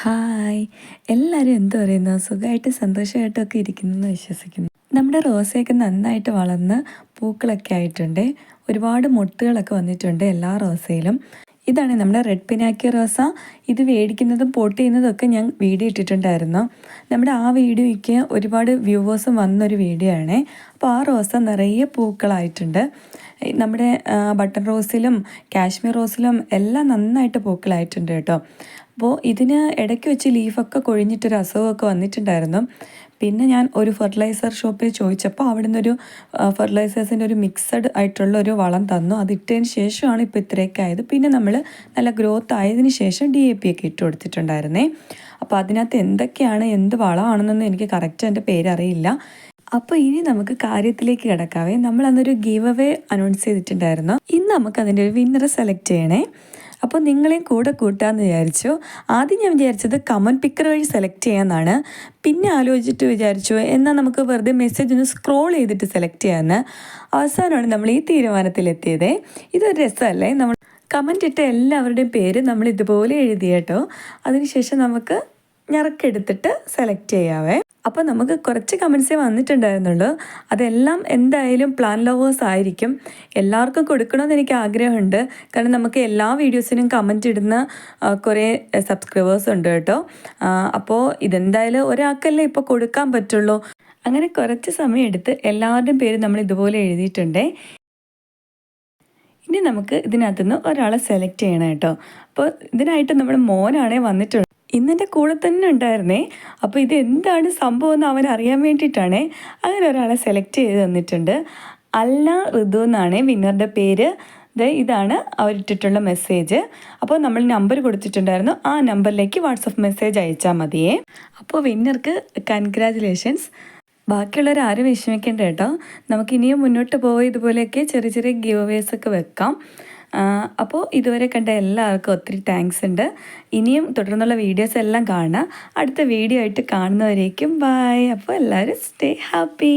Hi. എല്ലാവരും എന്ത് പറയുന്നു? സുഖമായിട്ട് സന്തോഷമായിട്ടൊക്കെ ഇരിക്കുന്നു എന്ന് വിശ്വസിക്കുന്നു. നമ്മുടെ റോസയൊക്കെ നന്നായിട്ട് വളർന്ന് പൂക്കളൊക്കെ ആയിട്ടുണ്ട്. ഒരുപാട് മുട്ടുകളൊക്കെ വന്നിട്ടുണ്ട് എല്ലാ റോസയിലും. ഇതാണ് നമ്മുടെ റെഡ് പിനാക്കി റോസ. ഇത് മേടിക്കുന്നതും പോട്ട് ചെയ്യുന്നതും ഒക്കെ ഞാൻ വീഡിയോ ഇട്ടിട്ടുണ്ടായിരുന്നു. നമ്മുടെ ആ വീഡിയോയ്ക്ക് ഒരുപാട് വ്യൂവേഴ്സും വന്നൊരു വീഡിയോ ആണ്. അപ്പോൾ ആ റോസ നിറയെ പൂക്കളായിട്ടുണ്ട്. നമ്മുടെ ബട്ടൺ റോസിലും കാശ്മീർ റോസിലും എല്ലാം നന്നായിട്ട് പൂക്കളായിട്ടുണ്ട് കേട്ടോ. അപ്പോൾ ഇതിന് ഇടയ്ക്ക് വെച്ച് ലീഫൊക്കെ കൊഴിഞ്ഞിട്ടൊരു അസുഖമൊക്കെ വന്നിട്ടുണ്ടായിരുന്നു. പിന്നെ ഞാൻ ഒരു ഫെർട്ടിലൈസർ ഷോപ്പിൽ ചോദിച്ചപ്പോൾ അവിടെ നിന്നൊരു ഫെർട്ടിലൈസേഴ്സിന്റെ ഒരു മിക്സഡ് ആയിട്ടുള്ള ഒരു വളം തന്നു. അത് ഇട്ടതിന് ശേഷമാണ് ഇപ്പോൾ ഇത്രയൊക്കെ ആയത്. പിന്നെ നമ്മൾ നല്ല ഗ്രോത്ത് ആയതിന് ശേഷം ഡി എ പി ഒക്കെ ഇട്ട് കൊടുത്തിട്ടുണ്ടായിരുന്നേ. അപ്പോൾ അതിനകത്ത് എന്തൊക്കെയാണ് എന്ത് വളമാണെന്നൊന്നും എനിക്ക് കറക്റ്റ് എന്റെ പേരറിയില്ല. അപ്പോൾ ഇനി നമുക്ക് കാര്യത്തിലേക്ക് കിടക്കാവേ. നമ്മൾ അന്നൊരു ഗീവ് അവേ അനൗൺസ് ചെയ്തിട്ടുണ്ടായിരുന്നു. ഇന്ന് നമുക്ക് അതിന്റെ ഒരു വിന്നറെ സെലക്ട് ചെയ്യണേ. അപ്പോൾ നിങ്ങളെയും കൂടെ കൂട്ടാമെന്ന് വിചാരിച്ചു. ആദ്യം ഞാൻ വിചാരിച്ചത് കമന്റ് പിക്കർ വഴി സെലക്ട് ചെയ്യാമെന്നാണ് പിന്നെ ആലോചിച്ചിട്ട് വിചാരിച്ചു എന്നാൽ നമുക്ക് വെറുതെ മെസ്സേജ് ഒന്ന് സ്ക്രോൾ ചെയ്തിട്ട് സെലക്ട് ചെയ്യാമെന്ന് അവസാനമാണ് നമ്മൾ ഈ തീരുമാനത്തിലെത്തിയത്. ഇതൊരു രസമല്ലേ? നമ്മൾ കമന്റ് ഇട്ട എല്ലാവരുടെയും പേര് നമ്മൾ ഇതുപോലെ എഴുതി കേട്ടോ. അതിനുശേഷം നമുക്ക് ഞറക്കെടുത്തിട്ട് സെലക്ട് ചെയ്യാവേ. അപ്പോൾ നമുക്ക് കുറച്ച് കമൻസേ വന്നിട്ടുണ്ടായിരുന്നുള്ളൂ. അതെല്ലാം എന്തായാലും പ്ലാൻ ലവേഴ്സ് ആയിരിക്കും. എല്ലാവർക്കും കൊടുക്കണമെന്ന് എനിക്ക് ആഗ്രഹമുണ്ട്. കാരണം നമുക്ക് എല്ലാ വീഡിയോസിനും കമന്റ് ഇടുന്ന കുറേ സബ്സ്ക്രൈബേഴ്സ് ഉണ്ട് കേട്ടോ. അപ്പോൾ ഇതെന്തായാലും ഒരാൾക്കല്ലേ ഇപ്പോൾ കൊടുക്കാൻ പറ്റുള്ളൂ. അങ്ങനെ കുറച്ച് സമയം എടുത്ത് എല്ലാവരുടെയും പേര് നമ്മൾ ഇതുപോലെ എഴുതിയിട്ടുണ്ടേ. ഇനി നമുക്ക് ഇതിനകത്തുനിന്ന് ഒരാളെ സെലക്ട് ചെയ്യണം കേട്ടോ. അപ്പോൾ ഇതിനായിട്ട് നമ്മുടെ മോനാണേ വന്നിട്ടുള്ളത് ഇന്നെന്റെ കൂടെ തന്നെ ഉണ്ടായിരുന്നേ. അപ്പോൾ ഇത് എന്താണ് സംഭവം എന്ന് അവൻ അറിയാൻ വേണ്ടിയിട്ടാണേ. അങ്ങനെ ഒരാളെ സെലക്ട് ചെയ്ത് തന്നിട്ടുണ്ട്. അല്ല ഋതു എന്നാണ് വിന്നറുടെ പേര്. ഇതാണ് അവരിട്ടിട്ടുള്ള മെസ്സേജ് അപ്പോൾ നമ്മൾ നമ്പർ കൊടുത്തിട്ടുണ്ടായിരുന്നു. ആ നമ്പറിലേക്ക് വാട്സപ്പ് മെസ്സേജ് അയച്ചാൽ മതിയേ. അപ്പോൾ വിന്നർക്ക് കൺഗ്രാജുലേഷൻസ് ബാക്കിയുള്ളവർ ആരും വിഷമിക്കേണ്ട കേട്ടോ. നമുക്ക് ഇനിയും മുന്നോട്ട് പോയി ഇതുപോലെയൊക്കെ ചെറിയ ചെറിയ ഗീവ് ഒക്കെ വെക്കാം. അപ്പോൾ ഇതുവരെ കണ്ട എല്ലാവർക്കും ഒത്തിരി താങ്ക്സ് ഉണ്ട്. ഇനിയും തുടർന്നുള്ള വീഡിയോസ് എല്ലാം കാണുക അടുത്ത വീഡിയോ ആയിട്ട് കാണുന്നവരേക്കും ബൈ അപ്പോൾ എല്ലാവരും സ്റ്റേ ഹാപ്പി